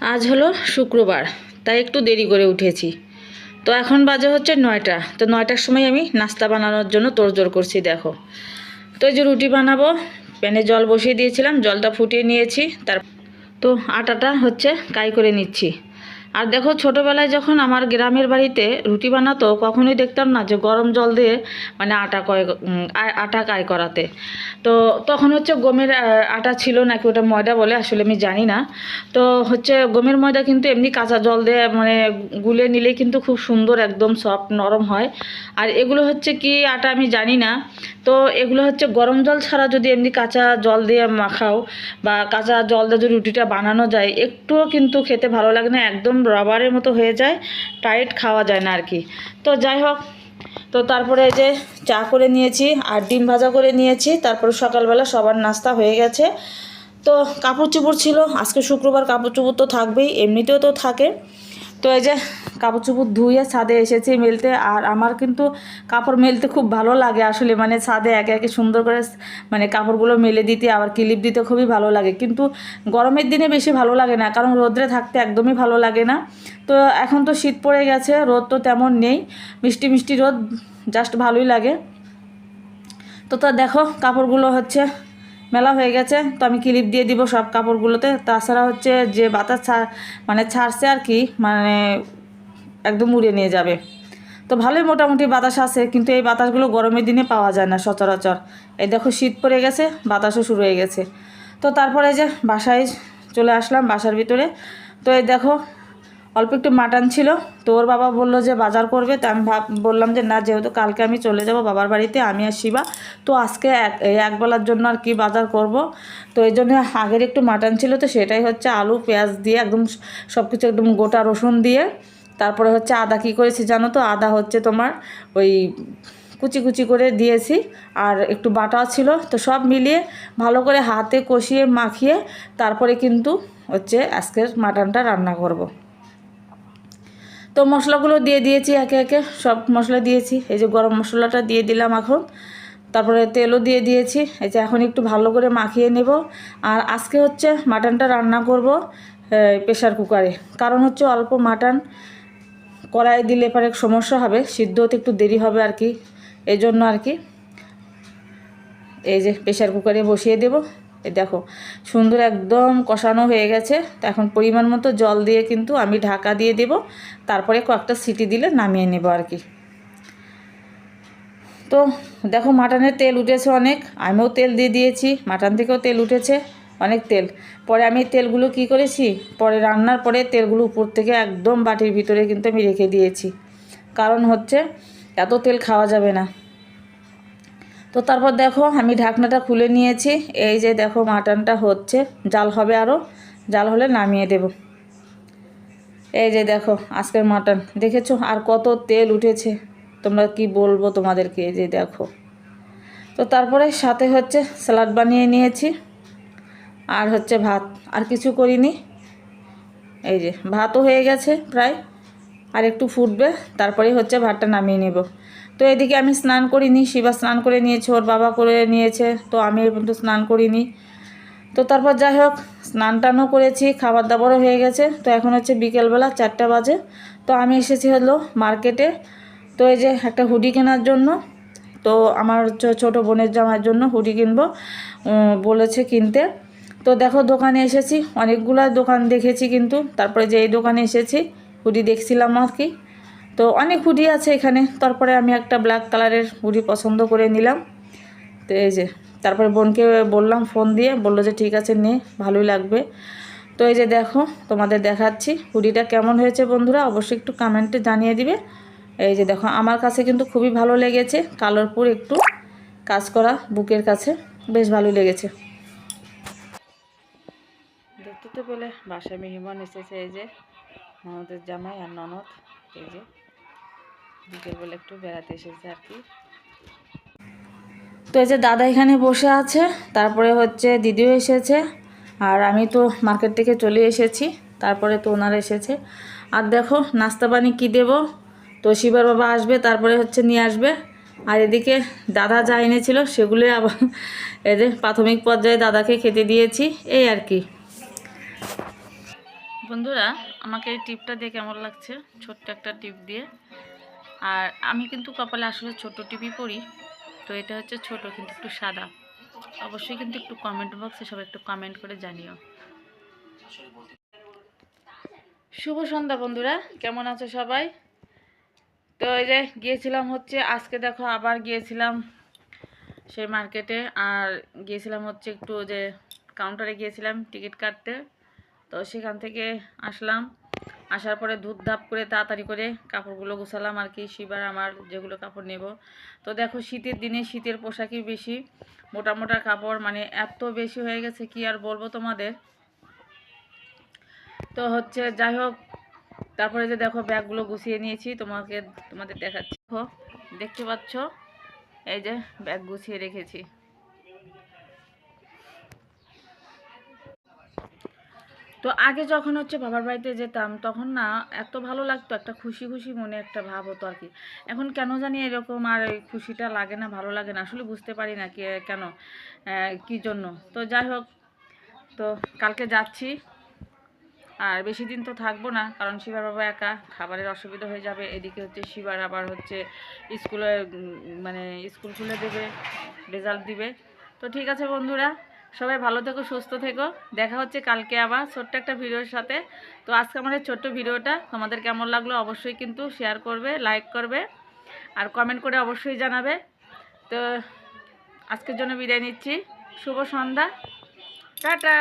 আজ হলো শুক্রবার, তাই একটু দেরি করে উঠেছি। তো এখন বাজে হচ্ছে নয়টা, তো নয়টার সময় আমি নাস্তা বানানোর জন্য তোড়জোড় করছি, দেখো। তো এই যে রুটি বানাবো, প্যানে জল বসিয়ে দিয়েছিলাম, জলটা ফুটিয়ে নিয়েছি, তার তো আটাটা হচ্ছে কাই করে নিচ্ছি। আর দেখো ছোটোবেলায় যখন আমার গ্রামের বাড়িতে রুটি বানাতো, কখনোই দেখতাম না যে গরম জল দিয়ে মানে আটা কয় আটা কাই করাতে। তো তখন হচ্ছে গমের আটা ছিল নাকি ওটা ময়দা বলে, আসলে আমি জানি না। তো হচ্ছে গমের ময়দা কিন্তু এমনি কাঁচা জল দিয়ে মানে গুলে নিলেই কিন্তু খুব সুন্দর, একদম সফট, নরম হয়। আর এগুলো হচ্ছে কি আটা আমি জানি না। তো এগুলো হচ্ছে গরম জল ছাড়া যদি এমনি কাঁচা জল দিয়ে মাখাও বা কাঁচা জল দিয়ে যদি রুটিটা বানানো যায়, একটুও কিন্তু খেতে ভালো লাগে না, একদম রাবারের মতো হয়ে যায় টাইট খাওয়া যায় না আর কি তো যাই হোক, তো তারপরে যে চা করে নিয়েছি, আর ডিম ভাজা করে নিয়েছি, তারপরে সকালবেলা সবার নাস্তা হয়ে গেছে। তো কাপড় চুপড় ছিল, আজকে শুক্রবার কাপড় চোপড় তো থাকবেই, এমনিতেও তো থাকে। তো এই যে কাপড় চোপড় ধুয়ে ছাদে এসেছি মেলতে, আর আমার কিন্তু কাপড় মেলতে খুব ভালো লাগে আসলে। মানে ছাদে একে একে সুন্দর করে মানে কাপড়গুলো মেলে দিতে, আবার ক্লিপ দিতে খুবই ভালো লাগে। কিন্তু গরমের দিনে বেশি ভালো লাগে না, কারণ রোদ্রে থাকতে একদমই ভালো লাগে না। তো এখন তো শীত পড়ে গেছে, রোদ তো তেমন নেই। মিষ্টি মিষ্টি রোদ, জাস্ট ভালোই লাগে। তো তা দেখো, কাপড়গুলো হচ্ছে মেলা হয়ে গেছে, তো আমি ক্লিপ দিয়ে দিব সব কাপড়গুলোতে। তাছাড়া হচ্ছে যে বাতাস মানে ছাড়ছে আর কি মানে একদম উড়ে নিয়ে যাবে। তো ভালোই মোটামুটি বাতাস আছে, কিন্তু এই বাতাসগুলো গরমের দিনে পাওয়া যায় না সচরাচর। এই দেখো শীত পড়ে গেছে, বাতাসও শুরু হয়ে গেছে। তো তারপরে যে বাসায় চলে আসলাম, বাসার ভিতরে। তো এই দেখো অল্প একটু মাটন ছিল, তো ওর বাবা বলল যে বাজার করবে, তো আমি ভাব, বললাম যে না, যেহেতু কালকে আমি চলে যাব বাবার বাড়িতে, আমি আর শিবা, তো আজকে এক একবেলার জন্য আর কি বাজার করব তো এই জন্য আগের একটু মাটন ছিল, তো সেটাই হচ্ছে আলু, পেঁয়াজ দিয়ে একদম সব কিছু একদম গোটা রসুন দিয়ে, তারপরে হচ্ছে আদা কী করেছি জানো তো আদা হচ্ছে তোমার ওই কুচি কুচি করে দিয়েছি, আর একটু বাটাও ছিল, তো সব মিলিয়ে ভালো করে হাতে কষিয়ে মাখিয়ে, তারপরে কিন্তু হচ্ছে আজকের মাটনটা রান্না করব। তো মশলাগুলো দিয়ে দিয়েছি একে একে, সব মশলা দিয়েছি। এই যে গরম মশলাটা দিয়ে দিলাম এখন। তারপরে তেলও দিয়ে দিয়েছি। এই যে এখন একটু ভালো করে মাখিয়ে নেব। আর আজকে হচ্ছে মাটনটা রান্না করব প্রেশার কুকারে। কারণ হচ্ছে অল্প মাটন কড়াই দিলে পরে সমস্যা হবে সিদ্ধ হতে একটু দেরি হবে আর কি। এই জন্য আর কি এই যে প্রেশার কুকারে বসিয়ে দেব। এই দেখো, সুন্দর একদম কষানো হয়ে গেছে। তো এখন পরিমাণ মতো জল দিয়ে কিন্তু আমি ঢাকা দিয়ে দেব। তারপরে কয়েকটা সিটি দিলে নামিয়ে নেব আর কি। তো দেখো, মাটনের তেল উঠেছে অনেক। আমিও তেল দিয়ে দিয়েছি, মাটন থেকেও তেল উঠেছে, অনেক তেল। পরে আমি তেলগুলো কি করেছি? পরে রান্নার পরে তেলগুলো উপর থেকে একদম বাটির ভিতরে কিন্তু আমি রেখে দিয়েছি। কারণ হচ্ছে, এত তেল খাওয়া যাবে না। তো তারপর দেখো, আমি ঢাকনাটা খুলে নিয়েছি। এই যে দেখো, মাটনটা হচ্ছে। জাল হবে আরও জাল হলে নামিয়ে দেব। এই যে দেখো, আজকের মাটন। দেখেছ? আর কত তেল উঠেছে। তোমরা কি বলব তোমাদেরকে? এই যে দেখো। তো তারপরে সাথে হচ্ছে স্যালাড বানিয়ে নিয়েছি। আর হচ্ছে ভাত। আর কিছু করিনি। এই যে, ভাতও হয়ে গেছে প্রায়। আর একটু ফুটবে তারপরে হচ্ছে ভাতটা নামিয়ে নেব। তো এদিকে আমি স্নান করিনি, শিবা স্নান করে নিয়েছে, ওর বাবা করে নিয়েছে, তো আমি কিন্তু স্নান করিনি। তো তারপর যাই হোক, স্নান টানও করেছি, খাবার দাবারও হয়ে গেছে, তো এখন হচ্ছে বিকেলবেলা চারটা বাজে। তো আমি এসেছি হলো মার্কেটে, তো এই যে একটা হুডি কেনার জন্য, তো আমার ছোটো বোনের জামার জন্য হুডি কিনবো বলেছে কিনতে। তো দেখো দোকানে এসেছি, অনেকগুলো দোকান দেখেছি কিন্তু, তারপরে যে এই দোকানে এসেছি হুডি দেখছিলাম আর কি। তো অনেক হুডি আছে এখানে। তারপরে আমি একটা ব্ল্যাক কালারের হুডি পছন্দ করে নিলাম। তো এই যে, তারপরে বোনকে বললাম ফোন দিয়ে, বলল যে ঠিক আছে, নে, ভালোই লাগবে। তো এই যে দেখো, তোমাদের দেখাচ্ছি হুডিটা কেমন হয়েছে বন্ধুরা। অবশ্যই একটু কমেন্টে জানিয়ে দিবে। এই যে দেখো, আমার কাছে কিন্তু খুবই ভালো লেগেছে। কালারপুর একটু কাজ করা বুকের কাছে, বেশ ভালো লেগেছে। দেখতে তো পেলে, বাসায় মেহমান এসেছে এই যে। আমাদের জামাই আর ননদ, এই যে বিকেলবেলা একটু বেড়াতে এসেছে আর কি। তো এই যে দাদা এখানে বসে আছে, তারপরে হচ্ছে দিদিও এসেছে, আর আমি তো মার্কেট থেকে চলে এসেছি, তারপরে তো ওনারা এসেছে। আর দেখো, নাস্তা পানি কী দেবো? তো শিবার বাবা আসবে, তারপরে হচ্ছে নিয়ে আসবে। আর এদিকে দাদা যা এনেছিল সেগুলোই আবার এদের প্রাথমিক পর্যায়ে দাদাকে খেতে দিয়েছি, এই আর কি। বন্ধুরা আমাকে এই টিপটা দিয়ে কেমন লাগছে? ছোট্ট একটা টিপ দিয়ে। আর আমি কিন্তু কপালে আসলে ছোট টিপই পরি তো এটা হচ্ছে ছোট কিন্তু একটু সাদা। অবশ্যই কিন্তু একটু কমেন্ট বক্সে সবাই একটু কমেন্ট করে জানিও। শুভ সন্ধ্যা বন্ধুরা, কেমন আছো সবাই? তো এই যে গিয়েছিলাম হচ্ছে, আজকে দেখো আবার গিয়েছিলাম সেই মার্কেটে আর গিয়েছিলাম হচ্ছে একটু যে কাউন্টারে গিয়েছিলাম টিকিট কাটতে। তো সেখান থেকে আসলাম। আসার পরে ধূপ ধাপ করে তাড়াতাড়ি করে কাপড়গুলো গুছালাম আর কি শিবার আমার যেগুলো কাপড় নেব। তো দেখো শীতের দিনে শীতের পোশাকই বেশি। মোটা মোটা কাপড় মানে এত বেশি হয়ে গেছে, কি আর বলব তোমাদের? তো হচ্ছে যাই হোক, তারপরে যে দেখো ব্যাগগুলো গুছিয়ে নিয়েছি, তোমাকে, তোমাদের দেখাচ্ছি। দেখো, দেখতে পাচ্ছ? এই যে ব্যাগ গুছিয়ে রেখেছি। তো আগে যখন হচ্ছে বাবার বাড়িতে যেতাম, তখন না এত ভালো লাগতো, একটা খুশি খুশি মনে একটা ভাব হতো আর কি। এখন কেন জানি এরকম আর এই খুশিটা লাগে না, ভালো লাগে না, আসলে বুঝতে পারি না কি, কেন কি জন্য। তো যাই হোক, তো কালকে যাচ্ছি। আর বেশি দিন তো থাকব না, কারণ শিবার বাবা একা, খাবারের অসুবিধা হয়ে যাবে। এদিকে হচ্ছে শিবার আবার হচ্ছে স্কুলে মানে স্কুল খুলে দেবে, রেজাল্ট দিবে। তো ঠিক আছে বন্ধুরা সবাই ভালো থেকো, সুস্থ থেকো। দেখা হচ্ছে কালকে আবার ছোট্ট একটা ভিডিওর সাথে। তো আজকে আমাদের ছোট্ট ভিডিওটা, তোমাদের কেমন লাগল অবশ্যই কিন্তু শেয়ার করবে লাইক করবে, আর কমেন্ট করে অবশ্যই জানাবে। তো আজকের জন্য বিদায় নিচ্ছি। শুভ সন্ধ্যা। টাটা!